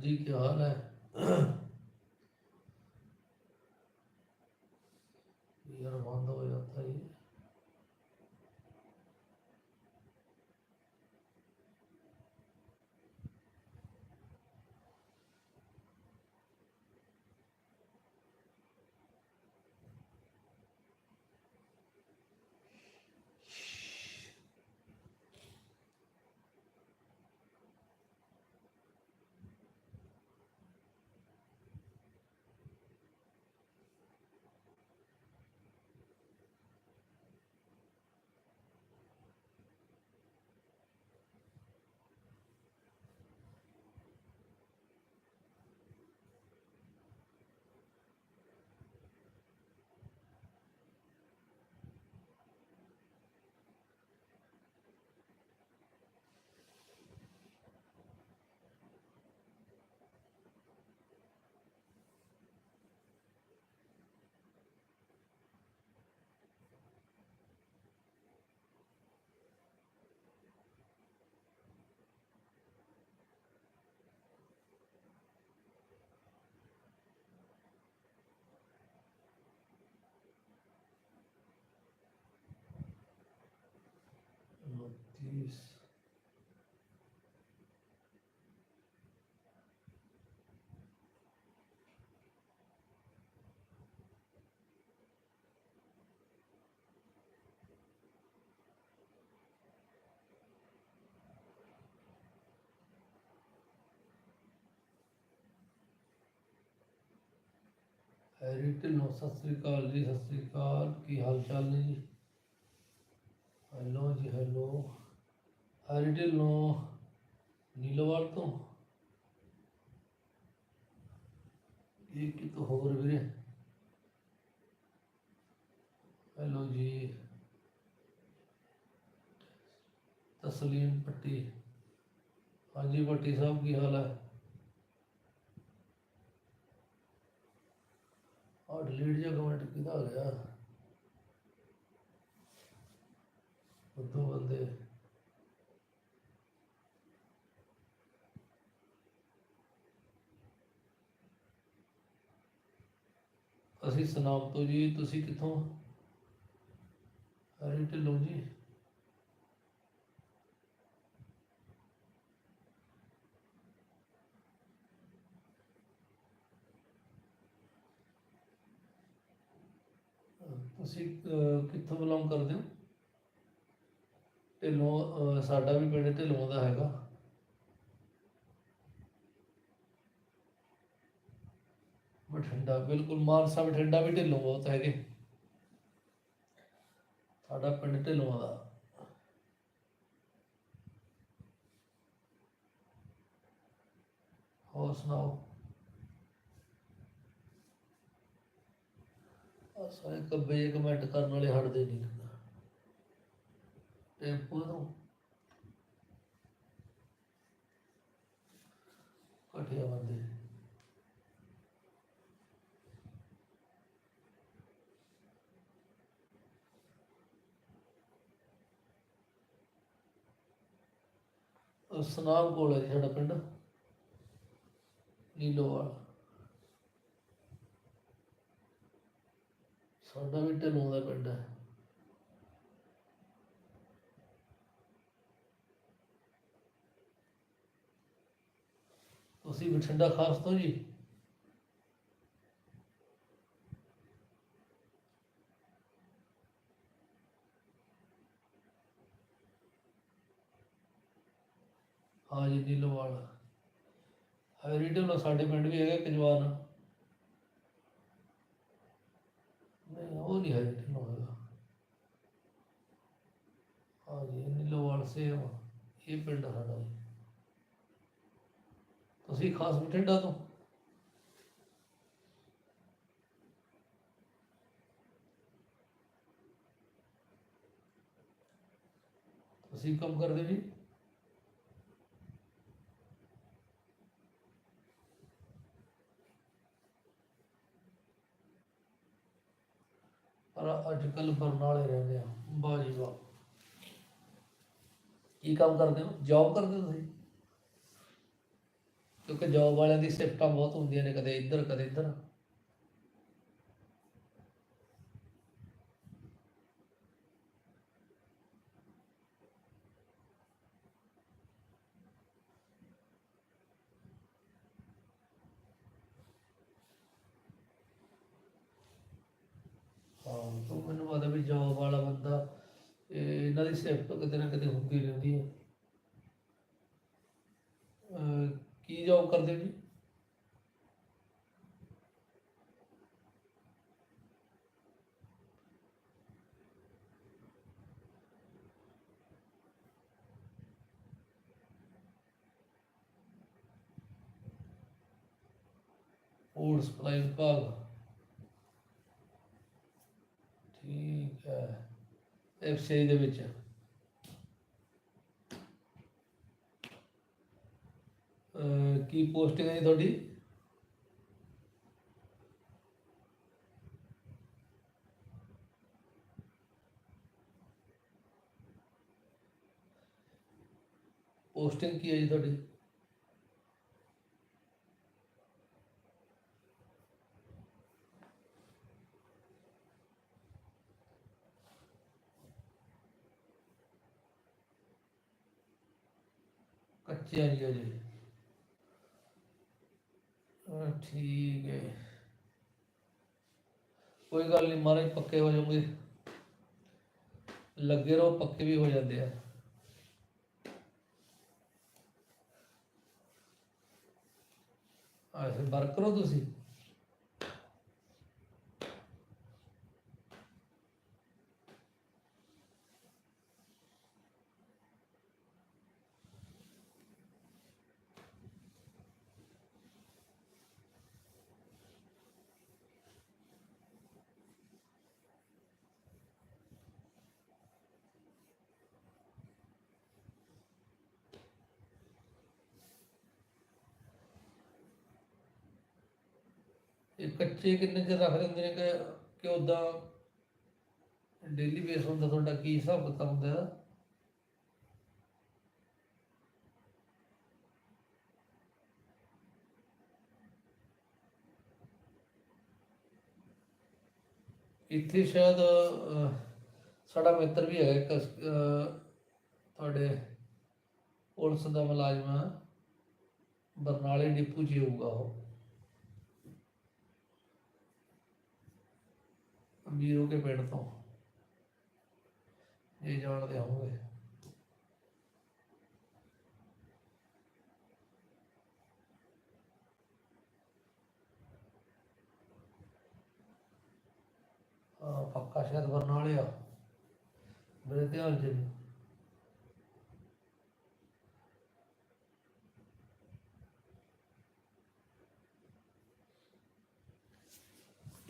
ਜੀ ਕੀ ਹਾਲ ਹੈ? this. Hello हो सत श्रीकाल जी, सत श्रीकाल की हाल चाल जी हेलो जी, हेलो ਹੈਲੋ ਜੀ ਹੈਲੋ ਹੈਰੀ ਤੋਂ ਹੋਰ ਵੀਰੇ। ਹੈਲੋ ਜੀ। ਤਸਲੀਮ ਪੱਟੀ ਹਾਂਜੀ ਪੱਟੀ ਸਾਹਿਬ, ਕੀ ਹਾਲ ਹੈ? ਆ ਡਿਲੀਟ ਜਿਹਾ ਕਮੈਂਟ ਕਿਹਦਾ ਆ ਗਿਆ ਉਦੋਂ ਬੰਦੇ ਅਸੀਂ ਸੁਨਾਮ ਤੋਂ ਜੀ, ਤੁਸੀਂ ਕਿੱਥੋਂ? ਹਰੀ ਢਿੱਲੋਂ ਜੀ। ਤੁਸੀਂ ਕਿੱਥੋਂ ਬਿਲੋਂਗ ਕਰਦੇ ਹੋ? ਢਿੱਲੋਂ ਸਾਡਾ ਵੀ ਪਿੰਡ ਢਿੱਲੋਂ ਦਾ ਹੈਗਾ। ਬਠਿੰਡਾ ਬਿਲਕੁਲ ਮਾਨਸਾ ਬਠਿੰਡਾ ਵੀ ਢਿੱਲੋਂ ਬਹੁਤ ਹੈਗੇ। ਸਾਡਾ ਪਿੰਡ ਢਿੱਲੋਂ ਦਾ। ਹੋਰ ਸੁਣਾਓ? ਆ ਸਾਰੇ ਕੱਬੇ ਕਮੈਂਟ ਕਰਨ ਵਾਲੇ ਹਟਦੇ ਨਹੀਂ ਟੈਂਪੋ ਤੋਂ। ਘਟਿਆ ਬੰਦੇ। ਉਹ ਸੁਨਾਮ ਕੋਲ ਹੈ ਜੀ ਸਾਡਾ ਪਿੰਡ। ਨੀਲੋਵਾਲ ਸਾਡਾ ਵੀ ਢਿੱਲੋਂ ਦਾ ਪਿੰਡ ਹੈ ਤੁਸੀਂ ਬਠਿੰਡਾ ਖਾਸ ਤੋਂ ਜੀ। ਹਾਂ ਜੀ ਨੀਲੋਵਾਲ ਹੈਰੀ ਢਿੱਲੋਂ ਸਾਡੇ ਪਿੰਡ ਵੀ ਹੈਗਾ ਇੱਕ ਨਹੀਂ, ਉਹ ਨਹੀਂ ਹੈਰੀ ਢਿੱਲੋਂ ਹੈਗਾ ਹਾਂ ਜੀ ਨੀਲੋਵਾਲ ਸੇਮ ਇਹ ਪਿੰਡ ਸਾਡਾ ਜੀ। ਤੁਸੀਂ ਖਾਸ ਬਠਿੰਡਾ ਤੋਂ? ਤੁਸੀਂ ਕੰਮ ਕਰਦੇ ਹੋ ਜੀ? ਪਰ ਅੱਜ ਕੱਲ ਬਰਨਾਲੇ ਰਹਿੰਦੇ ਆ ਵਾਹ ਜੀ ਵਾਹ। ਕੀ ਕੰਮ ਕਰਦੇ ਹੋ? ਜੌਬ ਕਰਦੇ ਹੋ ਤੁਸੀਂ? ਕਿਉਂਕਿ ਜੌਬ ਵਾਲਿਆਂ ਦੀ ਸ਼ਿਫਟਾਂ ਬਹੁਤ ਹੁੰਦੀਆਂ ਨੇ, ਕਦੇ ਇੱਧਰ ਕਦੇ ਇੱਧਰ ਹਾਂ ਤੂੰ ਮੈਨੂੰ ਪਤਾ ਵੀ ਜੌਬ ਵਾਲਾ ਬੰਦਾ ਇਹ ਇਹਨਾਂ ਦੀ ਸ਼ਿਫਟ ਕਿਤੇ ਨਾ ਕਿਤੇ ਹੁੰਦੀ ਰਹਿੰਦੀ ਹੈ। ਕੀ ਜੋਬ ਕਰਦੇ ਜੀ? ਫੂਡ ਸਪਲਾਈ ਵਿਭਾਗ ਠੀਕ ਹੈ। ਐਫਸੀ ਦੇ ਵਿੱਚ। ਕੀ ਪੋਸਟਿੰਗ ਹੈ ਜੀ ਤੁਹਾਡੀ? ਪੋਸਟਿੰਗ ਕੀ ਹੈ ਜੀ ਤੁਹਾਡੀ? ਕੱਚਿਆ ਜੀ ਅਜੇ ਹਾਂ ਠੀਕ ਹੈ। ਕੋਈ ਗੱਲ ਨਹੀਂ ਮਹਾਰਾਜ ਪੱਕੇ ਹੋ ਜਾਓਗੇ ਲੱਗੇ ਰਹੋ, ਪੱਕੇ ਵੀ ਹੋ ਜਾਂਦੇ ਆ। ਆ ਫਿਰ ਵਰਕ ਤੁਸੀਂ। ਇਹ ਕੱਚੇ ਕਿੰਨੇ ਚਿਰ ਰੱਖ ਦਿੰਦੇ ਨੇ ਕਿ ਕਿ ਉਦਾਂ ਡੇਲੀ ਬੇਸ ਹੁੰਦਾ ਤੁਹਾਡਾ ਕੀ ਹਿਸਾਬ ਕਿਤਾਬ ਹੁੰਦਾ ਇੱਥੇ ਸ਼ਾਇਦ ਸਾਡਾ ਮਿੱਤਰ ਵੀ ਹੈਗਾ ਤੁਹਾਡੇ ਪੁਲਿਸ ਦਾ ਮੁਲਾਜ਼ਮ ਹੈ। ਬਰਨਾਲੇ ਡਿਪੂ 'ਚ ਹੀ ਹੋਊਗਾ ਉਹ। ਵੀਰੋ ਕੇ ਪਿੰਡ ਤੋਂ। ਇਹ ਜਾਣਦੇ ਹੋਣਗੇ ਪੱਕਾ ਸ਼ਾਇਦ ਬਰਨਾਲੇ ਆ ਮੇਰੇ ਧਿਆਨ ਚ ਨਹੀਂ।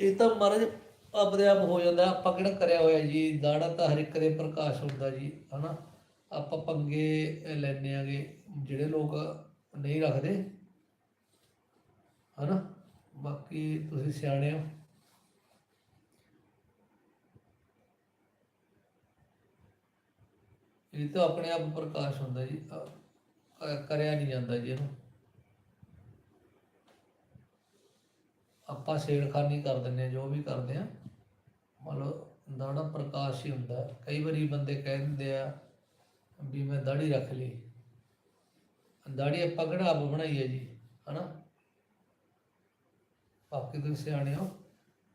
ਇਹ ਤਾਂ ਮਹਾਰਾਜ ਆਪਣੇ ਆਪ ਹੋ ਜਾਂਦਾ, ਆਪਾਂ ਕਿਹੜਾ ਕਰਿਆ ਹੋਇਆ ਜੀ? ਦਾੜਾ ਤਾਂ ਹਰ ਇੱਕ ਦੇ ਪ੍ਰਕਾਸ਼ ਹੁੰਦਾ ਜੀ, ਹਨਾ? ਆਪਾਂ ਪੰਗੇ ਲੈਣੇ ਆਗੇ, ਜਿਹੜੇ ਲੋਕ ਨਹੀਂ ਰੱਖਦੇ, ਹਨਾ? ਬਾਕੀ ਤੁਸੀਂ ਸਿਆਣੇ ਹੋ। ਇਹ ਤਾਂ ਆਪਣੇ ਆਪ ਪ੍ਰਕਾਸ਼ ਹੁੰਦਾ ਜੀ ਕਰਿਆ ਨਹੀਂ ਜਾਂਦਾ ਜੀ ਇਹਨੂੰ। ਆਪਾਂ ਛੇੜਖਾਨੀ ਕਰ ਦਿੰਦੇ ਹਾਂ, ਜੋ ਵੀ ਕਰਦੇ ਆ ਮਤਲਬ ਦਾੜਾ ਪ੍ਰਕਾਸ਼ ਹੀ ਹੁੰਦਾ। ਕਈ ਵਾਰੀ ਬੰਦੇ ਕਹਿ ਦਿੰਦੇ ਆ ਵੀ ਮੈਂ ਦਾੜੀ ਰੱਖ ਲਈ। ਦਾੜੀ ਆਪਾਂ ਕਿਹੜਾ ਆਪ ਬਣਾਈ ਹੈ ਜੀ, ਹਨਾ? ਬਾਕੀ ਤੁਸੀਂ ਸਿਆਣੇ ਹੋ,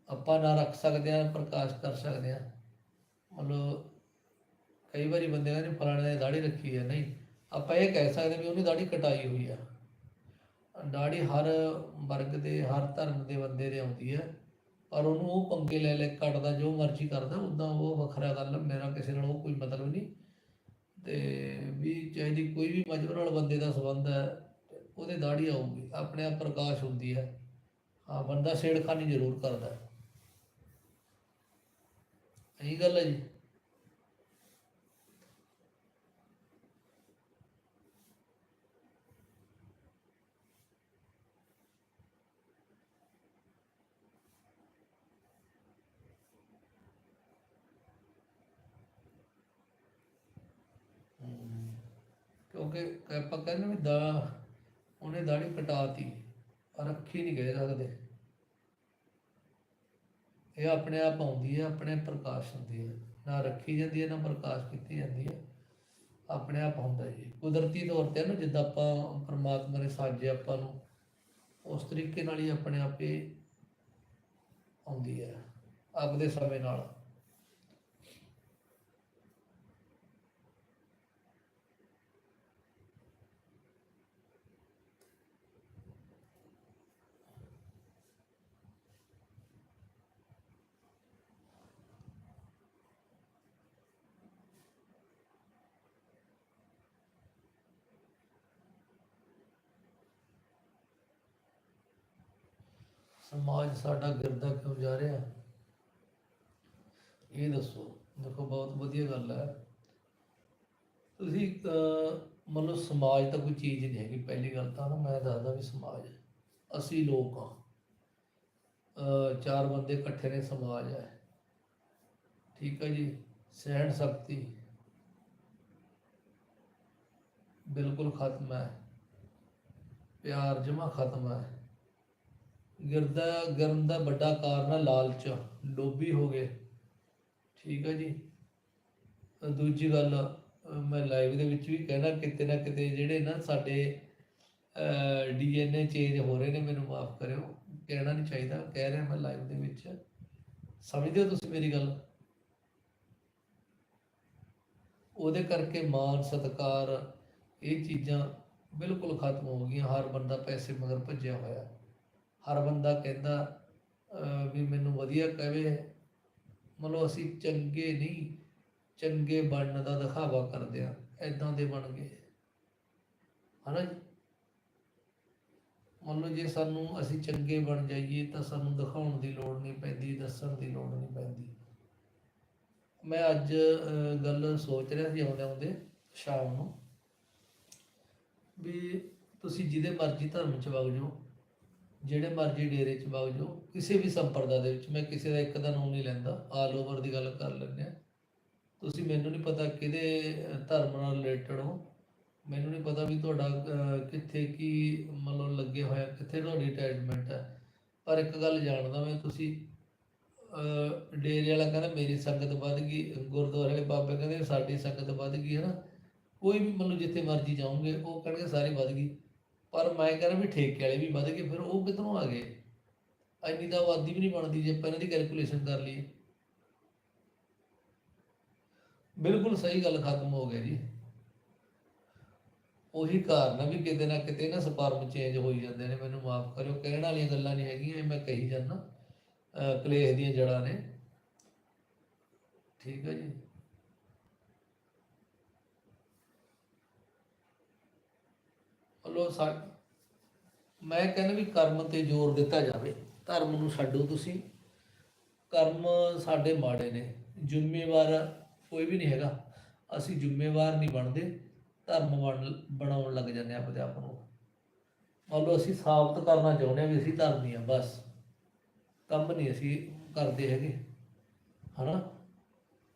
ਆਪਾਂ ਨਾ ਰੱਖ ਸਕਦੇ ਆ ਪ੍ਰਕਾਸ਼ ਕਰ ਸਕਦੇ ਆ ਮਤਲਬ ਕਈ ਵਾਰੀ ਬੰਦੇ ਕਹਿੰਦੇ ਫਲਾਣੇ ਨੇ ਦਾੜੀ ਰੱਖੀ ਹੈ, ਨਹੀਂ। ਆਪਾਂ ਇਹ ਕਹਿ ਸਕਦੇ ਵੀ ਉਹਨੇ ਦਾੜੀ ਕਟਾਈ ਹੋਈ ਆ। ਦਾੜੀ ਹਰ ਵਰਗ ਦੇ, ਹਰ ਧਰਮ ਦੇ ਬੰਦੇ ਦੇ ਆਉਂਦੀ ਹੈ। ਪਰ ਉਹਨੂੰ ਉਹ ਪੰਗੇ ਲੈ ਲੈ, ਕੱਟਦਾ ਜੋ ਮਰਜ਼ੀ ਕਰਦਾ ਉਦਾਂ ਉਹ ਵੱਖਰਾ ਗੱਲ ਮੇਰਾ ਕਿਸੇ ਨਾਲ ਉਹ ਕੋਈ ਮਤਲਬ ਨਹੀਂ। ਤੇ ਵੀ ਚਾਹੇ ਦੀ ਕੋਈ ਵੀ ਮਜਬਰ ਨਾਲ ਬੰਦੇ ਦਾ ਸੰਬੰਧ ਹੈ, ਉਹਦੇ ਦਾੜੀ ਆਊਗੀ, ਆਪਣੇ ਆਪ ਪ੍ਰਕਾਸ਼ ਹੁੰਦੀ ਹੈ। ਹਾਂ, ਬੰਦਾ ਛੇੜਖਾਨੀ ਜ਼ਰੂਰ ਕਰਦਾ। ਹੈ ਇਹੀ ਗੱਲ ਹੈ ਜੀ। ਕਿਉਂਕਿ ਆਪਾਂ ਕਹਿੰਦੇ ਵੀ ਦਾ ਉਹਨੇ ਦਾੜੀ ਕਟਾਤੀ ਰੱਖੀ ਨਹੀਂ ਗਏ ਸਕਦੇ ਇਹ ਆਪਣੇ ਆਪ ਆਉਂਦੀ ਹੈ, ਆਪਣੇ ਪ੍ਰਕਾਸ਼ ਹੁੰਦੀ ਹੈ। ਨਾ ਰੱਖੀ ਜਾਂਦੀ ਹੈ, ਨਾ ਪ੍ਰਕਾਸ਼ ਕੀਤੀ ਜਾਂਦੀ ਹੈ। ਆਪਣੇ ਆਪ ਹੁੰਦਾ ਜੀ ਕੁਦਰਤੀ ਤੌਰ ਤੇ ਨਾ ਜਿੱਦਾਂ ਆਪਾਂ ਪਰਮਾਤਮਾ ਨੇ ਸਾਜਿਆ ਆਪਾਂ ਨੂੰ, ਉਸ ਤਰੀਕੇ ਨਾਲ ਹੀ ਆਪਣੇ ਆਪੇ ਆਉਂਦੀ ਹੈ, ਆਪਦੇ ਸਮੇਂ ਨਾਲ। ਸਮਾਜ ਸਾਡਾ ਗਿਰਦਾ ਕਿਉਂ ਜਾ ਰਿਹਾ? ਇਹ ਦੱਸੋ। ਦੇਖੋ, ਬਹੁਤ ਵਧੀਆ ਗੱਲ ਹੈ। ਤੁਸੀਂ ਮਤਲਬ ਸਮਾਜ ਤਾਂ ਕੋਈ ਚੀਜ਼ ਨਹੀਂ ਹੈਗੀ, ਪਹਿਲੀ ਗੱਲ ਤਾਂ ਨਾ ਮੈਂ ਦੱਸਦਾ ਵੀ ਸਮਾਜ ਅਸੀਂ ਲੋਕ ਆ ਚਾਰ ਬੰਦੇ ਇਕੱਠੇ ਨੇ, ਸਮਾਜ ਹੈ। ਠੀਕ ਹੈ ਜੀ? ਸਹਿਣ ਸ਼ਕਤੀ ਬਿਲਕੁਲ ਖਤਮ ਹੈ। ਪਿਆਰ ਜਮਾ ਖਤਮ ਹੈ। ਗਿਰਦਾ ਗਰਮ ਦਾ ਵੱਡਾ ਕਾਰਨ ਹੈ ਲਾਲਚ। ਲੋਭੀ ਹੋ ਗਏ। ਠੀਕ ਹੈ ਜੀ। ਦੂਜੀ ਗੱਲ ਮੈਂ ਲਾਈਵ ਦੇ ਵਿੱਚ ਵੀ ਕਹਿਣਾ, ਕਿਤੇ ਨਾ ਕਿਤੇ ਜਿਹੜੇ ਨਾ ਸਾਡੇ ਡੀਐਨਏ ਚੇਂਜ ਹੋ ਰਹੇ ਨੇ, ਮੈਨੂੰ ਮਾਫ ਕਰਿਓ। ਕਹਿਣਾ ਨਹੀਂ ਚਾਹੀਦਾ। ਕਹਿ ਰਿਹਾ ਮੈਂ ਲਾਈਵ ਦੇ ਵਿੱਚ। ਸਮਝਦੇ ਹੋ ਤੁਸੀਂ ਮੇਰੀ ਗੱਲ? ਉਹਦੇ ਕਰਕੇ ਮਾਨ ਸਤਕਾਰ, ਇਹ ਚੀਜ਼ਾਂ ਬਿਲਕੁਲ ਖਤਮ ਹੋ ਗਈਆਂ। ਹਰ ਬੰਦਾ ਪੈਸੇ ਮਗਰ ਭੱਜਿਆ ਹੋਇਆ। ਹਰ ਬੰਦਾ ਕਹਿੰਦਾ ਵੀ ਮੈਨੂੰ ਵਧੀਆ ਕਹਵੇ ਮਤਲਬ ਅਸੀਂ ਚੰਗੇ ਨਹੀਂ, ਚੰਗੇ ਬਣਨ ਦਾ ਦਿਖਾਵਾ ਕਰਦੇ ਆ ਐਦਾਂ ਦੇ ਬਣ ਗਏ। ਹਨਾ ਜੀ? ਮੰਨ ਲਓ ਜੇ ਸਾਨੂੰ ਅਸੀਂ ਚੰਗੇ ਬਣ ਜਾਈਏ, ਤਾਂ ਸਾਨੂੰ ਦਿਖਾਉਣ ਦੀ ਲੋੜ ਨਹੀਂ ਪੈਂਦੀ, ਦੱਸਣ ਦੀ ਲੋੜ ਨਹੀਂ ਪੈਂਦੀ। ਮੈਂ ਅੱਜ ਗੱਲ ਸੋਚ ਰਿਹਾ ਸੀ ਆਉਂਦੇ ਆਉਂਦੇ ਸ਼ਾਮ ਨੂੰ। ਵੀ ਤੁਸੀਂ ਜਿਹਦੇ ਮਰਜ਼ੀ ਧਰਮ ਚ ਵਗ ਜਾਓ। ਜਿਹੜੇ ਮਰਜ਼ੀ ਡੇਰੇ ਚ ਵਗ ਜਾਓ, ਕਿਸੇ ਵੀ ਸੰਪਰਦਾ ਦੇ ਵਿੱਚ, ਮੈਂ ਕਿਸੇ ਦਾ ਇੱਕ ਦਾ ਨਾਮ ਨਹੀਂ ਲੈਂਦਾ ਆਲ ਓਵਰ ਦੀ ਗੱਲ ਕਰ ਲੈਂਦੇ ਆ ਤੁਸੀਂ ਮੈਨੂੰ ਨਹੀਂ ਪਤਾ ਕਿਹਦੇ ਧਰਮ ਨਾਲ ਰਿਲੇਟਡ ਹੋ। ਮੈਨੂੰ ਨਹੀਂ ਪਤਾ ਵੀ ਤੁਹਾਡਾ ਕਿੱਥੇ ਕੀ ਮਤਲਬ ਲੱਗੇ ਹੋਇਆ, ਕਿੱਥੇ ਤੁਹਾਡੀ ਅਟੈਚਮੈਂਟ ਹੈ। ਪਰ ਇੱਕ ਗੱਲ ਜਾਣਦਾ ਮੈਂ ਤੁਸੀਂ ਡੇਰੇ ਵਾਲਾ ਕਹਿੰਦਾ ਮੇਰੀ ਸੰਗਤ ਵੱਧ ਗਈ, ਗੁਰਦੁਆਰੇ ਵਾਲੇ ਬਾਬੇ ਕਹਿੰਦੇ ਸਾਡੀ ਸੰਗਤ ਵੱਧ ਗਈ ਹੈ ਨਾ ਕੋਈ ਵੀ ਮਤਲਬ ਜਿੱਥੇ ਮਰਜ਼ੀ ਜਾਓਗੇ, ਉਹ ਕਹਿਣਗੇ ਸਾਰੀ ਵੱਧ ਗਈ। ਪਰ ਮੈਂ ਕਹਿੰਦਾ ਵੀ ਠੇਕੇ ਵਾਲੇ ਵੀ ਵੱਧ ਗਏ, ਫਿਰ ਉਹ ਕਿੱਧਰੋਂ ਆ ਗਏ? ਇੰਨੀ ਤਾਂ ਆਬਾਦੀ ਵੀ ਨਹੀਂ ਬਣਦੀ ਜੇ ਆਪਾਂ ਇਹਨਾਂ ਦੀ ਕੈਲਕੂਲੇਸ਼ਨ ਕਰ ਲਈਏ। ਬਿਲਕੁਲ ਸਹੀ ਗੱਲ ਖਤਮ ਹੋ ਗਿਆ ਜੀ। ਉਹੀ ਕਾਰਨ ਆ ਵੀ ਕਿਤੇ ਨਾ ਕਿਤੇ ਨਾ ਸਪਰਮ ਚੇਂਜ ਹੋਈ ਜਾਂਦੇ ਨੇ, ਮੈਨੂੰ ਮਾਫ ਕਰਿਓ, ਕਹਿਣ ਵਾਲੀਆਂ ਗੱਲਾਂ ਨਹੀਂ ਹੈਗੀਆਂ, ਇਹ ਮੈਂ ਕਹੀ ਜਾਂਦਾ। ਅਹ ਕਲੇਸ਼ ਦੀਆਂ ਜੜਾਂ ਨੇ। ਠੀਕ ਹੈ ਜੀ। ਹਲੋ ਸਾ, ਮੈਂ ਕਹਿੰਦਾ ਵੀ ਕਰਮ ਤੇ ਜ਼ੋਰ ਦਿੱਤਾ ਜਾਵੇ। ਧਰਮ ਨੂੰ ਛੱਡੋ ਤੁਸੀਂ। ਕਰਮ ਸਾਡੇ ਮਾੜੇ ਨੇ। ਜ਼ਿੰਮੇਵਾਰ ਕੋਈ ਵੀ ਨਹੀਂ ਹੈਗਾ। ਅਸੀਂ ਜ਼ਿੰਮੇਵਾਰ ਨਹੀਂ ਬਣਦੇ। ਧਰਮ ਬਣ, ਬਣਾਉਣ ਲੱਗ ਜਾਂਦੇ ਹਾਂ ਆਪਣੇ ਆਪ ਨੂੰ। ਮੰਨ ਲਓ ਅਸੀਂ ਸਾਬਤ ਕਰਨਾ ਚਾਹੁੰਦੇ ਹਾਂ ਵੀ ਅਸੀਂ ਧਰਮੀ ਹਾਂ, ਬਸ। ਕੰਮ ਨਹੀਂ ਅਸੀਂ ਕਰਦੇ ਹੈਗੇ। ਹਨਾ?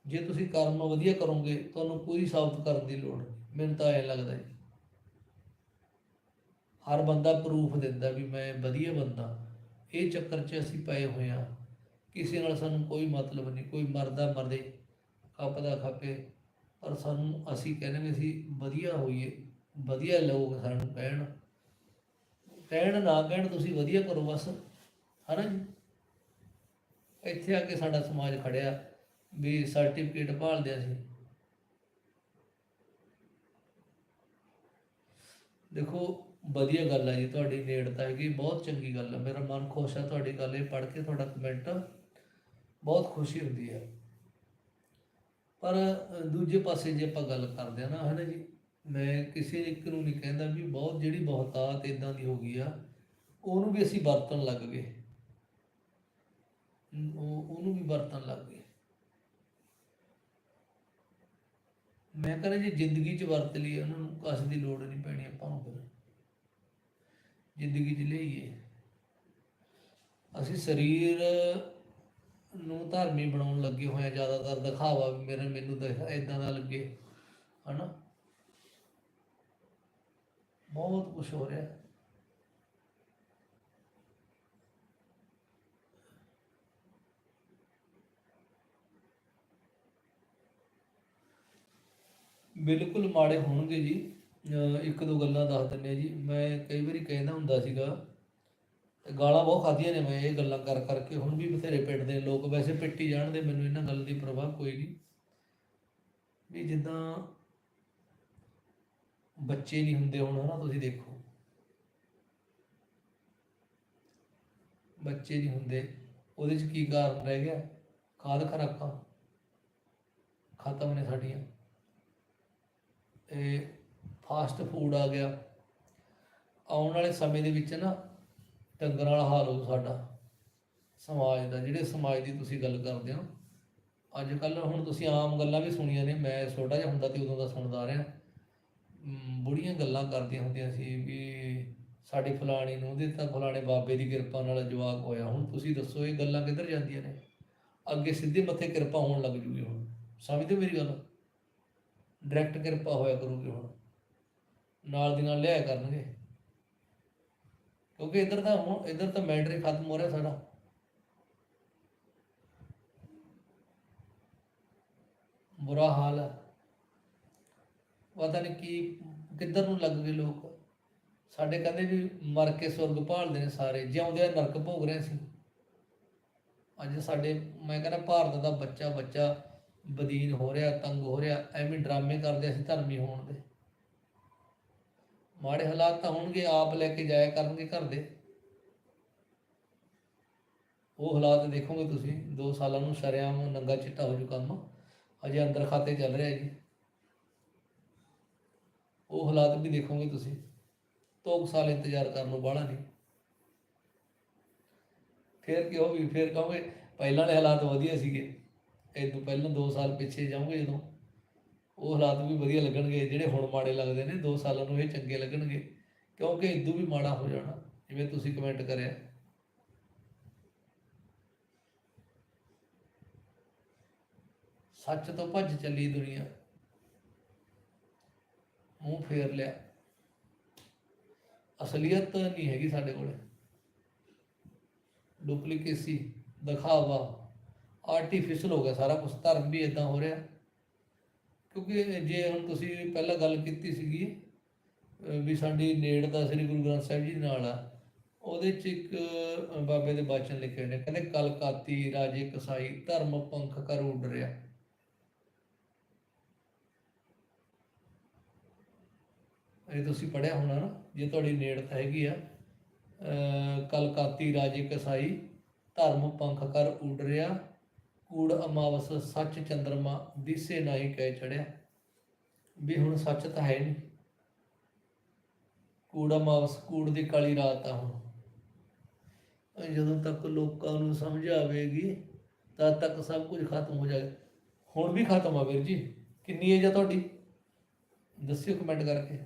ਜੇ ਤੁਸੀਂ ਕਰਮ ਵਧੀਆ ਕਰੋਗੇ, ਤੁਹਾਨੂੰ ਕੋਈ ਸਾਬਤ ਕਰਨ ਦੀ ਲੋੜ ਮੈਨੂੰ ਤਾਂ ਐਂ ਲੱਗਦਾ ਜੀ। ਹਰ ਬੰਦਾ ਪ੍ਰੂਫ ਦਿੰਦਾ ਵੀ ਮੈਂ ਵਧੀਆ ਬੰਦਾ। ਇਹ ਚੱਕਰ 'ਚ ਅਸੀਂ ਪਏ ਹੋਏ ਆ ਕਿਸੇ ਨਾਲ ਸਾਨੂੰ ਕੋਈ ਮਤਲਬ ਨਹੀਂ, ਕੋਈ ਮਰਦਾ ਮਰਦੇ ਖੱਪਦਾ ਖੱਪੇ। ਪਰ ਸਾਨੂੰ ਅਸੀਂ ਕਹਿੰਦੇ ਵੀ ਅਸੀਂ ਵਧੀਆ ਹੋਈਏ, ਵਧੀਆ ਲੋਕ ਸਾਨੂੰ ਕਹਿਣ। ਕਹਿਣ ਨਾ ਕਹਿਣ ਤੁਸੀਂ ਵਧੀਆ ਕਰੋ ਬਸ, ਹਨਾ ਜੀ? ਇੱਥੇ ਆ ਕੇ ਸਾਡਾ ਸਮਾਜ ਖੜਿਆ ਵੀ ਸਰਟੀਫਿਕੇਟ ਭਾਲਦੇ ਅਸੀਂ। ਦੇਖੋ ਵਧੀਆ ਗੱਲ ਹੈ ਜੀ, ਤੁਹਾਡੀ ਨੇੜਤਾ ਹੈਗੀ, ਬਹੁਤ ਚੰਗੀ ਗੱਲ ਹੈ ਮੇਰਾ ਮਨ ਖੁਸ਼ ਹੈ ਤੁਹਾਡੀ ਗੱਲ, ਇਹ ਪੜ੍ਹ ਕੇ ਤੁਹਾਡਾ ਕਮੈਂਟ ਬਹੁਤ ਖੁਸ਼ੀ ਹੁੰਦੀ ਹੈ ਪਰ ਦੂਜੇ ਪਾਸੇ ਜੇ ਆਪਾਂ ਗੱਲ ਕਰਦੇ ਆ ਨਾ ਹੈ ਨਾ ਜੀ, ਮੈਂ ਕਿਸੇ ਇੱਕ ਨੂੰ ਨਹੀਂ ਕਹਿੰਦਾ ਵੀ ਬਹੁਤ, ਜਿਹੜੀ ਬਹੁਤਾਤ ਇਦਾਂ ਦੀ ਹੋ ਗਈ ਆ, ਉਹਨੂੰ ਵੀ ਅਸੀਂ ਵਰਤਣ ਲੱਗ ਗਏ। ਉਹ, ਉਹਨੂੰ ਵੀ ਵਰਤਣ ਲੱਗ ਗਏ। ਮੈਂ ਕਹਿੰਦਾ ਜੇ, ਜ਼ਿੰਦਗੀ 'ਚ ਵਰਤ ਲਈ ਉਹਨਾਂ ਨੂੰ ਕਸ ਦੀ ਲੋੜ ਨਹੀਂ ਪੈਣੀ ਆਪਾਂ ਨੂੰ ਫਿਰ। ਜ਼ਿੰਦਗੀ 'ਚ ਲਈਏ ਅਸੀਂ ਸਰੀਰ ਨੂੰ ਧਰਮੀ ਬਣਾਉਣ ਲੱਗੇ ਹੋਏ ਆ ਜ਼ਿਆਦਾਤਰ ਦਿਖਾਵਾ ਵੀ ਮੇਰੇ ਮੈਨੂੰ ਇਦਾਂ ਦਾ ਲੱਗੇ, ਹਨਾ? ਬਹੁਤ ਕੁਝ ਹੋ ਰਿਹਾ। ਬਿਲਕੁਲ ਮਾੜੇ ਹੋਣਗੇ ਜੀ। ਇੱਕ ਦੋ ਗੱਲਾਂ ਦੱਸ ਦਿੰਦੇ ਜੀ। ਮੈਂ ਕਈ ਵਾਰੀ ਕਹਿੰਦਾ ਹੁੰਦਾ ਸੀਗਾ ਗਾਲਾਂ ਬਹੁਤ ਖਾਧੀਆਂ ਨੇ ਮੈਂ ਇਹ ਗੱਲਾਂ ਕਰ ਕਰਕੇ। ਹੁਣ ਵੀ ਬਥੇਰੇ ਪਿੱਟਦੇ ਨੇ ਲੋਕ ਵੈਸੇ ਪਿੱਟੀ ਜਾਣਦੇ ਮੈਨੂੰ ਇਹਨਾਂ ਗੱਲ ਦੀ ਪਰਵਾਹ ਕੋਈ ਨਹੀਂ। ਵੀ ਜਿੱਦਾਂ ਬੱਚੇ ਨਹੀਂ ਹੁੰਦੇ ਹੁਣ, ਹਨਾ, ਤੁਸੀਂ ਦੇਖੋ। ਬੱਚੇ ਨਹੀਂ ਹੁੰਦੇ, ਉਹਦੇ 'ਚ ਕੀ ਕਾਰਨ ਰਹਿ ਗਿਆ? ਖਾਦ ਖਰਾਕਾਂ ਖਤਮ ਨੇ ਸਾਡੀਆਂ। ਇਹ ਫਾਸਟ ਫੂਡ ਆ ਗਿਆ। ਆਉਣ ਵਾਲੇ ਸਮੇਂ ਦੇ ਵਿੱਚ ਨਾ ਡੰਗਰਾਂ ਵਾਲਾ ਹਾਲ ਹੋ ਸਾਡਾ। ਸਮਾਜ ਦਾ, ਜਿਹੜੇ ਸਮਾਜ ਦੀ ਤੁਸੀਂ ਗੱਲ ਕਰਦੇ ਹੋ। ਅੱਜ ਕੱਲ ਹੁਣ ਤੁਸੀਂ ਆਮ ਗੱਲਾਂ ਵੀ ਸੁਣੀਆਂ ਨੇ, ਮੈਂ ਛੋਟਾ ਜਿਹਾ ਹੁੰਦਾ ਤੇ ਉਦੋਂ ਦਾ ਸੁਣਦਾ ਰਿਹਾ। ਬੁੜੀਆਂ ਗੱਲਾਂ ਕਰਦੀਆਂ ਹੁੰਦੀਆਂ ਸੀ ਵੀ ਸਾਡੀ ਫਲਾਣੀ ਨੂੰ, ਉਹਦੇ ਤਾਂ ਫਲਾਣੇ ਬਾਬੇ ਦੀ ਕਿਰਪਾ ਨਾਲ ਜਵਾਕ ਹੋਇਆ। ਹੁਣ ਤੁਸੀਂ ਦੱਸੋ, ਇਹ ਗੱਲਾਂ ਕਿੱਧਰ ਜਾਂਦੀਆਂ ਨੇ? ਅੱਗੇ ਸਿੱਧੇ ਮੱਥੇ ਕਿਰਪਾ ਹੋਣ ਲੱਗ ਜੂਗੀ ਹੁਣ। ਸਮਝਦੇ ਹੋ ਮੇਰੀ ਗੱਲ? ਡਾਇਰੈਕਟ ਕਿਰਪਾ ਹੋਇਆ ਕਰੂਗੀ ਹੁਣ। ਨਾਲ ਦੀ ਨਾਲ ਲਿਆਇਆ ਕਰਨਗੇ। ਕਿਉਂਕਿ ਇੱਧਰ ਤਾਂ ਹੁਣ, ਇੱਧਰ ਤਾਂ ਮੈਟਰ ਖਤਮ ਹੋ ਰਿਹਾ ਸਾਡਾ। ਬੁਰਾ ਹਾਲ ਹੈ ਪਤਾ ਨਹੀਂ ਕੀ, ਕਿੱਧਰ ਨੂੰ ਲੱਗ ਗਏ ਲੋਕ। ਸਾਡੇ ਕਹਿੰਦੇ ਵੀ ਮਰ ਕੇ ਸੁਰਗ ਭਾਲਦੇ ਨੇ ਸਾਰੇ ਜਿਉਂਦੇ ਨਰਕ ਭੋਗ ਰਹੇ ਸੀ। ਅੱਜ ਸਾਡੇ, ਮੈਂ ਕਹਿੰਦਾ ਭਾਰਤ ਦਾ ਬੱਚਾ ਬੱਚਾ ਬਦੀਨ ਹੋ ਰਿਹਾ, ਤੰਗ ਹੋ ਰਿਹਾ, ਐਵੇਂ ਡਰਾਮੇ ਕਰਦੇ ਅਸੀਂ ਧਰਮੀ ਹੋਣ ਦੇ। ਮਾੜੇ ਹਾਲਾਤ ਤਾਂ ਹੋਣਗੇ, ਆਪ ਲੈ ਕੇ ਜਾਇਆ ਕਰਨਗੇ ਘਰ ਦੇ। ਉਹ ਹਾਲਾਤ ਦੇਖੋਗੇ ਤੁਸੀਂ 2 ਸਾਲਾਂ ਨੂੰ ਸ਼ਰਿਆਮ ਨੰਗਾ ਚਿੱਟਾ ਹੋ ਜੂ ਕੰਮ। ਅਜੇ ਅੰਦਰ ਖਾਤੇ ਚੱਲ ਰਿਹਾ ਜੀ। ਉਹ ਹਾਲਾਤ ਵੀ ਦੇਖੋਗੇ ਤੁਸੀਂ। ਦੋ ਕੁ ਸਾਲ ਇੰਤਜ਼ਾਰ ਕਰਨ ਨੂੰ ਬਾਹਲਾ ਨਹੀਂ। ਫਿਰ ਕੀ ਵੀ, ਫਿਰ ਕਹੋਗੇ, ਪਹਿਲਾਂ ਵਾਲੇ ਹਾਲਾਤ ਵਧੀਆ ਸੀਗੇ। ਇਹ ਤੋਂ ਪਹਿਲਾਂ 2 ਸਾਲ ਪਿੱਛੇ ਜਾਓਗੇ ਜਦੋਂ। ਉਹ ਹਾਲਾਤ ਵੀ ਵਧੀਆ ਲੱਗਣਗੇ, ਜਿਹੜੇ ਹੁਣ ਮਾੜੇ ਲੱਗਦੇ ਨੇ 2 ਸਾਲਾਂ ਨੂੰ ਇਹ ਚੰਗੇ ਲੱਗਣਗੇ, ਕਿਉਂਕਿ ਇਦੋਂ ਵੀ ਮਾੜਾ ਹੋ ਜਾਣਾ, ਜਿਵੇਂ ਤੁਸੀਂ ਕਮੈਂਟ ਕਰਿਆ। ਸੱਚ ਤੋਂ ਭੱਜ ਚੱਲੀ ਦੁਨੀਆ। ਮੂੰਹ ਫੇਰ ਲਿਆ। ਅਸਲੀਅਤ ਨਹੀਂ ਹੈਗੀ ਸਾਡੇ ਕੋਲ। ਡੁਪਲੀਕੇਸੀ ਦਿਖਾਵਾ। ਆਰਟੀਫੀਸ਼ੀਅਲ ਹੋ ਗਿਆ ਸਾਰਾ ਕੁਝ ਧਰਮ ਵੀ ਇਦਾਂ ਹੋ ਰਿਹਾ। ਕਿਉਂਕਿ ਜੇ ਹੁਣ ਤੁਸੀਂ ਪਹਿਲਾਂ ਗੱਲ ਕੀਤੀ ਸੀਗੀ ਵੀ ਸਾਡੀ ਨੇੜ ਦਾ ਸ੍ਰੀ ਗੁਰੂ ਗ੍ਰੰਥ ਸਾਹਿਬ ਜੀ ਨਾਲ ਆ, ਉਹਦੇ ਚ ਇੱਕ ਬਾਬੇ ਦੇ ਬਚਨ ਲਿਖੇ ਹੋਏ ਨੇ, ਕਹਿੰਦੇ ਕਲਕਾਤੀ ਰਾਜੇ ਕਸਾਈ, ਧਰਮ ਪੰਖ ਕਰ ਉਡਰਿਆ ਇਹ ਤੁਸੀਂ ਪੜਿਆ ਹੋਣਾ ਨਾ, ਜੇ ਤੁਹਾਡੀ ਨੇੜਤਾ ਹੈਗੀ ਆ ਕਲਕਾਤੀ ਰਾਜੇ ਕਸਾਈ, ਧਰਮ ਪੰਖ ਕਰ ਉਡਰਿਆ ਕੂੜ ਅਮਾਵਸ ਸੱਚ ਚੰਦਰਮਾ ਦਿਸੇ ਨਹੀਂ ਕਹਿ ਚੜਿਆ। ਵੀ ਹੁਣ ਸੱਚ ਤਾਂ ਹੈ ਨਹੀਂ। ਕੂੜ ਅਮਾਵਸ, ਕੂੜ ਦੀ ਕਾਲੀ ਰਾਤ ਆ ਹੁਣ। ਜਦੋਂ ਤੱਕ ਲੋਕਾਂ ਨੂੰ ਸਮਝ ਆਵੇਗੀ, ਤਦ ਤੱਕ ਸਭ ਕੁਝ ਖਤਮ ਹੋ ਜਾਏਗਾ ਹੁਣ ਵੀ ਖਤਮ ਆ ਵੀਰ ਜੀ। ਕਿੰਨੀ ਏਜ ਆ ਤੁਹਾਡੀ? ਦੱਸਿਓ ਕਮੈਂਟ ਕਰਕੇ।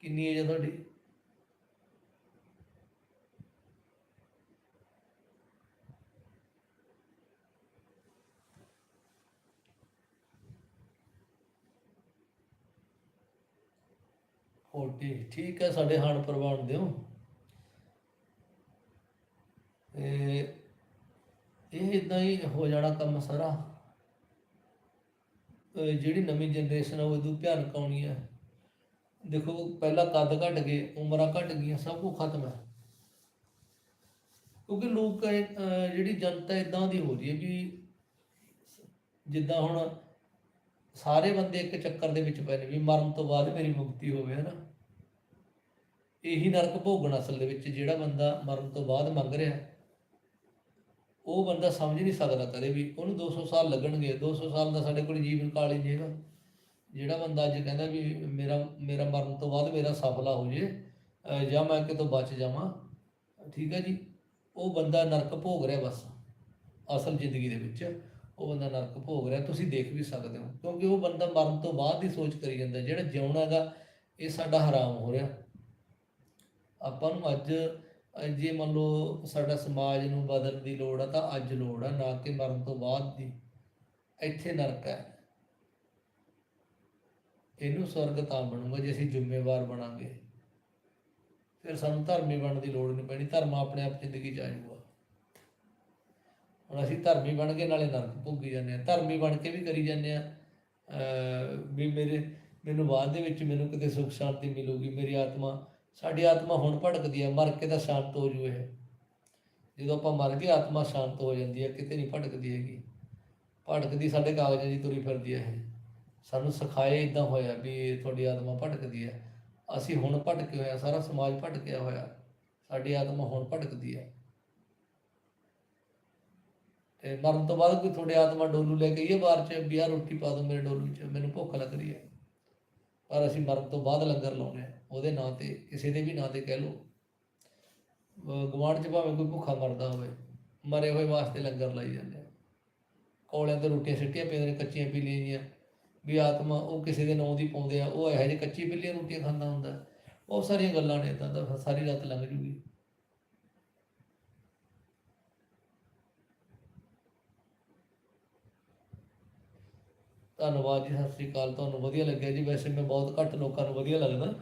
ਕਿੰਨੀ ਏਜ ਆ ਤੁਹਾਡੀ? ਫੋਰਟੀ ਠੀਕ ਹੈ, ਸਾਡੇ ਹਾਨ ਪ੍ਰਵਾਨ ਦਿਓ। ਇਹ ਇਹ ਇਦਾਂ ਹੀ ਹੋ ਜਾਣਾ ਕੰਮ ਸਾਰਾ। ਜਿਹੜੀ ਨਵੀਂ ਜਨਰੇਸ਼ਨ ਆ, ਉਹ ਇਦੋਂ ਭਿਆਨਕ ਆਉਣੀ ਹੈ। ਦੇਖੋ, ਪਹਿਲਾਂ ਕੱਦ ਘਟ ਗਏ, ਉਮਰਾਂ ਘਟ ਗਈਆਂ, ਸਭ ਕੁਝ ਖਤਮ ਹੈ। ਕਿਉਂਕਿ ਲੋਕ ਜਿਹੜੀ ਜਨਤਾ ਇਦਾਂ ਦੀ ਹੋ ਰਹੀ ਹੈ ਵੀ ਜਿੱਦਾਂ ਹੁਣ ਸਾਰੇ ਬੰਦੇ ਇੱਕ ਚੱਕਰ ਦੇ ਵਿੱਚ ਪਏ ਨੇ ਵੀ ਮਰਨ ਤੋਂ ਬਾਅਦ ਮੇਰੀ ਮੁਕਤੀ ਹੋਵੇ, ਹਨਾ? ਇਹੀ ਨਰਕ ਭੋਗਣ ਅਸਲ ਦੇ ਵਿੱਚ ਜਿਹੜਾ ਬੰਦਾ ਮਰਨ ਤੋਂ ਬਾਅਦ ਮੰਗ ਰਿਹਾ, ਉਹ ਬੰਦਾ ਸਮਝ ਨਹੀਂ ਸਕਦਾ ਕਦੇ ਵੀ, ਉਹਨੂੰ 200 ਸਾਲ ਲੱਗਣਗੇ 200 ਸਾਲ ਦਾ ਸਾਡੇ ਕੋਲ ਜੀਵਨ ਕਾਲ ਹੀ ਨਹੀਂ ਹੈਗਾ। ਜਿਹੜਾ ਬੰਦਾ ਅੱਜ ਕਹਿੰਦਾ ਵੀ ਮੇਰਾ ਮੇਰਾ ਮਰਨ ਤੋਂ ਬਾਅਦ ਮੇਰਾ ਸਫਲਾ ਹੋ ਜੇ ਜਾਂ ਮੈਂ ਕਿਤੋਂ ਬਚ ਜਾਵਾਂ, ਠੀਕ ਹੈ ਜੀ, ਉਹ ਬੰਦਾ ਨਰਕ ਭੋਗ ਰਿਹਾ ਬਸ, ਅਸਲ ਜ਼ਿੰਦਗੀ ਦੇ ਵਿੱਚ। ਉਹ ਬੰਦਾ ਨਰਕ ਭੋਗ ਰਿਹਾ, ਤੁਸੀਂ ਦੇਖ ਵੀ ਸਕਦੇ ਹੋ, ਕਿਉਂਕਿ ਉਹ ਬੰਦਾ ਮਰਨ ਤੋਂ ਬਾਅਦ ਦੀ ਸੋਚ ਕਰੀ ਜਾਂਦਾ, ਜਿਹੜਾ ਜਿਉਣਾ ਹੈਗਾ, ਇਹ ਸਾਡਾ ਹਰਾਮ ਹੋ ਰਿਹਾ। ਆਪਾਂ ਨੂੰ ਅੱਜ, ਜੇ ਮੰਨ ਲਓ ਸਾਡਾ ਸਮਾਜ ਨੂੰ ਬਦਲਣ ਦੀ ਲੋੜ ਆ, ਤਾਂ ਅੱਜ ਲੋੜ ਆ, ਨਾ ਕਿ ਮਰਨ ਤੋਂ ਬਾਅਦ ਦੀ। ਇੱਥੇ ਨਰਕ ਹੈ। ਇਹਨੂੰ ਸਵਰਗ ਤਾਂ ਬਣੂਗਾ, ਜੇ ਅਸੀਂ ਜ਼ਿੰਮੇਵਾਰ ਬਣਾਂਗੇ। ਫਿਰ ਸਾਨੂੰ ਧਰਮੀ ਬਣਨ ਦੀ ਲੋੜ ਨਹੀਂ ਪੈਣੀ, ਧਰਮ ਆਪਣੇ ਆਪ ਜ਼ਿੰਦਗੀ ਚ ਆ ਜਾਊਗਾ। ਹੁਣ ਅਸੀਂ ਧਰਮੀ ਬਣ ਕੇ ਨਾਲੇ ਨਰਕ ਭੋਗੀ ਜਾਂਦੇ ਆ ਧਰਮੀ ਬਣ ਕੇ ਵੀ ਕਰੀ ਜਾਂਦੇ ਆ ਵੀ ਮੇਰੇ, ਮੈਨੂੰ ਬਾਅਦ ਦੇ ਵਿੱਚ ਮੈਨੂੰ ਕਿਤੇ ਸੁੱਖ ਸ਼ਾਂਤੀ ਮਿਲੂਗੀ, ਮੇਰੀ ਆਤਮਾ, ਸਾਡੀ ਆਤਮਾ ਹੁਣ ਭਟਕਦੀ ਹੈ, ਮਰ ਕੇ ਤਾਂ ਸ਼ਾਂਤ ਹੋ ਜੂ ਇਹ। ਜਦੋਂ ਆਪਾਂ ਮਰ ਗਏ, ਆਤਮਾ ਸ਼ਾਂਤ ਹੋ ਜਾਂਦੀ ਹੈ, ਕਿਤੇ ਨਹੀਂ ਭਟਕਦੀ ਹੈਗੀ। ਭਟਕਦੀ ਸਾਡੇ ਕਾਗਜ਼ਾਂ ਦੀ ਤੁਰੀ ਫਿਰਦੀ ਹੈ ਸਾਨੂੰ ਸਿਖਾਏ ਇਦਾਂ ਹੋਇਆ ਵੀ ਤੁਹਾਡੀ ਆਤਮਾ ਭਟਕਦੀ ਹੈ। ਅਸੀਂ ਹੁਣ ਭਟਕੇ ਹੋਇਆ ਸਾਰਾ ਸਮਾਜ ਭਟਕਿਆ ਹੋਇਆ। ਸਾਡੀ ਆਤਮਾ ਹੁਣ ਭਟਕਦੀ ਹੈ। ਤੇ ਮਰਨ ਤੋਂ ਬਾਅਦ ਕੋਈ ਤੁਹਾਡੇ ਆਤਮਾ ਡੋਲੂ ਲੈ ਕੇ ਇਹ ਬਾਹਰ ਚ, ਵੀ ਆਹ ਰੋਟੀ ਪਾ ਦੋ ਮੇਰੇ ਡੋਲੂ ਚ, ਮੈਨੂੰ ਭੁੱਖ ਲੱਗ ਰਹੀ ਹੈ। ਪਰ ਅਸੀਂ ਮਰਨ ਤੋਂ ਬਾਅਦ ਲੰਗਰ ਲਾਉਨੇ ਆ ਉਹਦੇ ਨਾਂ ਤੇ, ਕਿਸੇ ਦੇ ਵੀ ਨਾਂ ਤੇ ਕਹਿ ਲਓ। ਗਵਾਂਢ ਚ ਭਾਵੇਂ ਕੋਈ ਭੁੱਖਾ ਮਰਦਾ ਹੋਵੇ, ਮਰੇ ਹੋਏ ਵਾਸਤੇ ਲੰਗਰ ਲਾਈ ਜਾਂਦੇ ਆ। ਕੋਲਿਆਂ ਤੇ ਰੋਟੀਆਂ ਸਿੱਟੀਆਂ ਪਈਆਂ ਨੇ, ਕੱਚੀਆਂ ਪੀਲੀਆਂ ਜੀਆਂ ਵੀ ਆਤਮਾ ਉਹ ਕਿਸੇ ਦੇ ਨਾਂ ਦੀ ਪਾਉਂਦੇ ਆ, ਉਹ ਇਹੋ ਜਿਹੇ ਕੱਚੀ ਪੀਲੀਆਂ ਰੋਟੀਆਂ ਖਾਂਦਾ ਹੁੰਦਾ। ਬਹੁਤ ਸਾਰੀਆਂ ਗੱਲਾਂ ਨੇ ਤਾਂ ਦਾ, ਸਾਰੀ ਰਾਤ ਲੰਘ ਜੂਗੀ। ਧੰਨਵਾਦ ਜੀ ਸਤਿ ਸ੍ਰੀ ਅਕਾਲ। ਤੁਹਾਨੂੰ ਵਧੀਆ ਲੱਗਿਆ ਜੀ। ਵੈਸੇ ਮੈਂ ਬਹੁਤ ਘੱਟ ਲੋਕਾਂ ਨੂੰ ਵਧੀਆ ਲੱਗਦਾ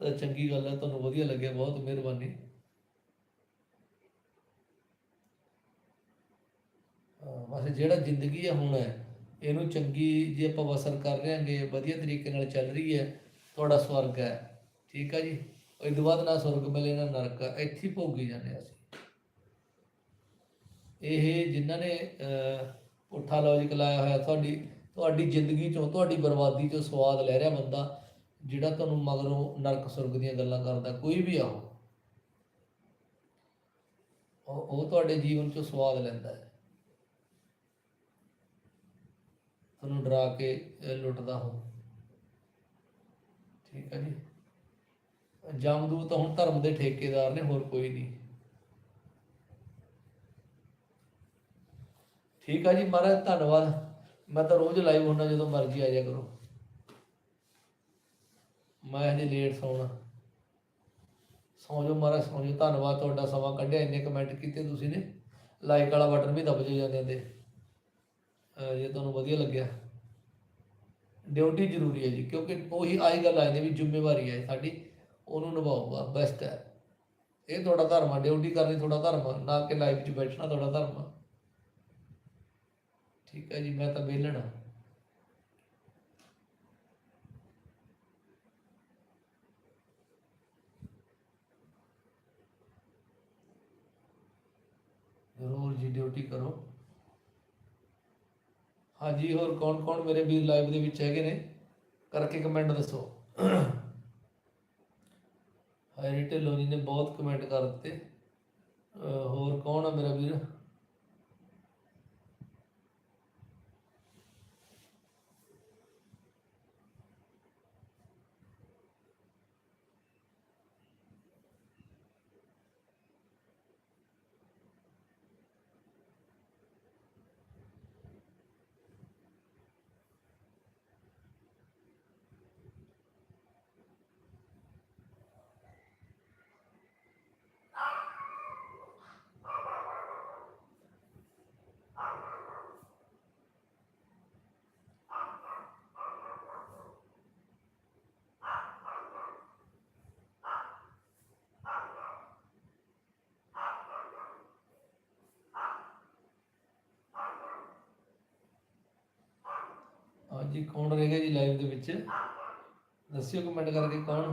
ਤਾਂ ਚੰਗੀ ਗੱਲ ਹੈ ਤੁਹਾਨੂੰ ਵਧੀਆ ਲੱਗਿਆ ਬਹੁਤ ਮਿਹਰਬਾਨੀ। ਅਹ ਬਸ ਜਿਹੜਾ ਜ਼ਿੰਦਗੀ ਹੈ ਹੁਣ ਹੈ ਇਹਨੂੰ ਚੰਗੀ ਜੇ ਆਪਾਂ ਬਸਰ ਕਰ ਰਹੇ ਹਾਂਗੇ ਵਧੀਆ ਤਰੀਕੇ ਨਾਲ ਚੱਲ ਰਹੀ ਹੈ ਤੁਹਾਡਾ ਸਵਰਗ ਹੈ। ਠੀਕ ਹੈ ਜੀ? ਇਹ ਤੋਂ ਬਾਅਦ ਨਾ ਸਵਰਗ ਮਿਲੇ ਨਾ ਨਰਕ ਇੱਥੇ ਭੋਗੀ ਜਾਂਦੇ ਹਾਂ ਅਸੀਂ। ਇਹ ਜਿਨ੍ਹਾਂ ਨੇ ਅਹ, ਪੁੱਠਾ ਲੌਜੀਕ ਲਾਇਆ ਹੋਇਆ ਤੁਹਾਡੀ ਤੁਹਾਡੀ ਜ਼ਿੰਦਗੀ ਚੋਂ, ਤੁਹਾਡੀ ਬਰਬਾਦੀ ਚੋਂ ਸਵਾਦ ਲੈ ਰਿਹਾ ਬੰਦਾ ਜਿਹੜਾ ਤੁਹਾਨੂੰ ਮਗਰੋਂ ਨਰਕ ਸੁਰਗ ਦੀਆਂ ਗੱਲਾਂ ਕਰਦਾ, ਕੋਈ ਵੀ ਆ ਉਹ ਤੁਹਾਡੇ ਜੀਵਨ ਚੋਂ ਸਵਾਦ ਲੈਂਦਾ ਹੈ। ਤੁਹਾਨੂੰ ਡਰਾ ਕੇ ਲੁੱਟਦਾ ਹੋ। ਠੀਕ ਹੈ ਜੀ। ਜਮਦੂਤ ਹੁਣ ਧਰਮ ਦੇ ਠੇਕੇਦਾਰ ਨੇ, ਹੋਰ ਕੋਈ ਨਹੀਂ। ਠੀਕ ਆ ਜੀ, ਮਹਾਰਾਜ, ਧੰਨਵਾਦ। ਮੈਂ ਤਾਂ ਰੋਜ਼ ਲਾਈਵ ਹੁੰਦਾ ਜਦੋਂ ਮਰਜ਼ੀ ਆ ਜਾ ਕਰੋ। ਮੈਂ ਹਜੇ ਲੇਟ ਸੌਣਾ। ਸੌਂ ਜਾਓ ਮਹਾਰਾਜ ਸੌਂ ਜਾਓ ਧੰਨਵਾਦ ਤੁਹਾਡਾ ਸਮਾਂ ਕੱਢਿਆ, ਇੰਨੇ ਕਮੈਂਟ ਕੀਤੇ ਤੁਸੀਂ ਨੇ। ਲਾਈਕ ਵਾਲਾ ਬਟਨ ਵੀ ਦਬ ਜਾਓ ਜਾਂਦੇ ਤੇ। ਜੇ ਤੁਹਾਨੂੰ ਵਧੀਆ ਲੱਗਿਆ। ਡਿਊਟੀ ਜ਼ਰੂਰੀ ਹੈ ਜੀ, ਕਿਉਂਕਿ ਉਹੀ ਆਹੀ ਗੱਲ ਆਉਂਦੀ ਵੀ ਜ਼ਿੰਮੇਵਾਰੀ ਹੈ ਸਾਡੀ। ਉਹਨੂੰ ਨਿਭਾਊਗਾ ਬੈਸਟ ਹੈ। ਇਹ ਤੁਹਾਡਾ ਧਰਮ ਆ ਡਿਊਟੀ ਕਰਨੀ ਤੁਹਾਡਾ ਧਰਮ ਆ, ਨਾ ਕਿ ਲਾਈਫ 'ਚ ਬੈਠਣਾ ਤੁਹਾਡਾ ਧਰਮ ਆ। ਠੀਕ ਹੈ ਜੀ ਮੈਂ ਤਾਂ ਵੇਲਣਾ ਜ਼ਰੂਰ ਜੀ ਡਿਊਟੀ ਕਰੋ। ਹਾਂਜੀ, ਹੋਰ ਕੌਣ ਕੌਣ ਮੇਰੇ ਵੀਰ ਲਾਈਵ ਦੇ ਵਿੱਚ ਹੈਗੇ ਨੇ? ਕਰਕੇ ਕਮੈਂਟ ਦੱਸੋ। ਹੈਰੀ ਢਿੱਲੋਂ ਨੇ ਬਹੁਤ ਕਮੈਂਟ ਕਰ ਦਿੱਤੇ। ਹੋਰ ਕੌਣ ਆ ਮੇਰਾ ਵੀਰ? ਹਾਂਜੀ ਕੌਣ ਰਹੇਗਾ ਜੀ ਲਾਈਵ ਦੇ ਵਿੱਚ? ਦੱਸਿਓ ਕਮੈਂਟ ਕਰਕੇ ਕੌਣ?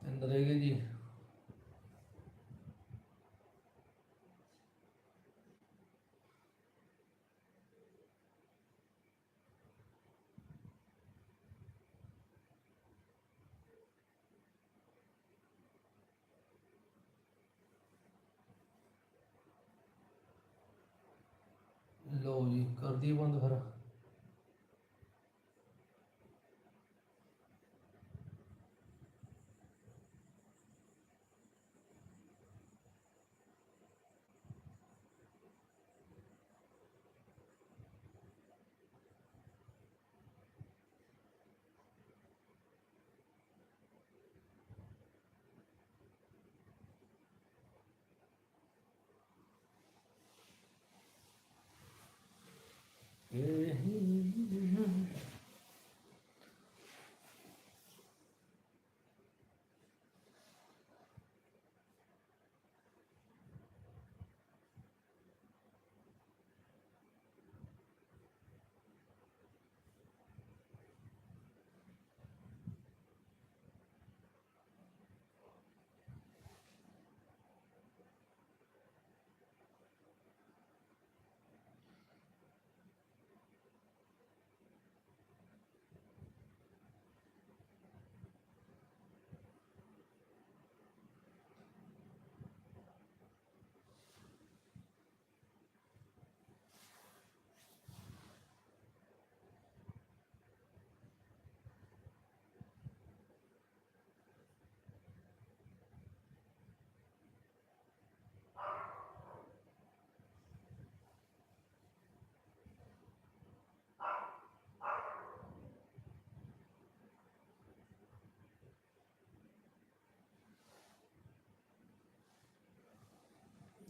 ਤਿੰਨ ਰਹਿ ਜੀ। ਲਓ ਜੀ ਕਰਦੀ ਬੰਦ ਫਿਰ।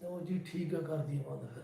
ਲਓ ਜੀ ਠੀਕ ਆ ਕਰ ਦੀ ਬੰਦ ਫਿਰ।